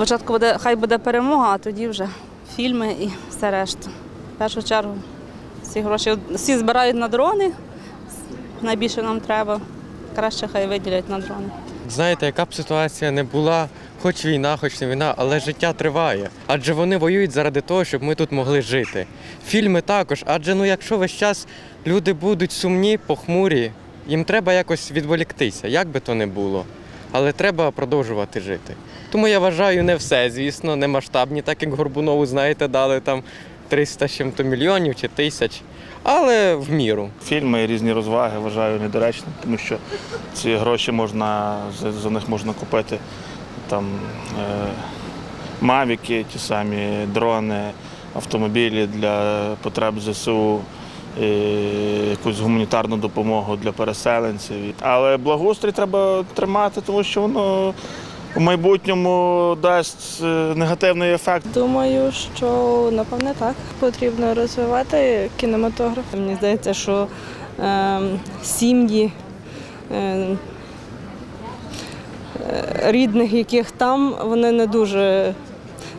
Спочатку буде, хай буде перемога, а тоді вже фільми і все решта. В першу чергу всі гроші всі збирають на дрони. Найбільше нам треба. Краще хай виділять на дрони. Знаєте, яка б ситуація не була, хоч війна, хоч не війна, але життя триває. Адже вони воюють заради того, щоб ми тут могли жити. Фільми також, адже ну якщо весь час люди будуть сумні, похмурі, їм треба якось відволіктися, як би то не було. Але треба продовжувати жити. Тому я вважаю, не все, звісно, не масштабні, так як Горбунову, знаєте, дали там 300 чим-то мільйонів чи тисяч, але в міру. Фільми і різні розваги вважаю недоречним, тому що ці гроші можна за них можна купити там е, мавіки, ті самі дрони, автомобілі для потреб ЗСУ. Е, Якусь гуманітарну допомогу для переселенців. Але благоустрій треба тримати, тому що воно в майбутньому дасть е, негативний ефект. Думаю, що напевне так. Потрібно розвивати кінематограф. Мені здається, що е, сім'ї е, е, рідних, яких там, вони не дуже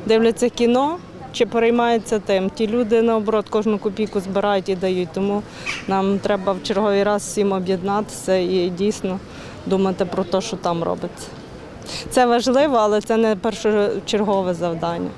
дивляться кіно чи переймаються тим. Ті люди, наоборот, кожну копійку збирають і дають. Тому нам треба в черговий раз всім об'єднатися і дійсно думати про те, що там робиться. Це важливо, але це не першочергове завдання.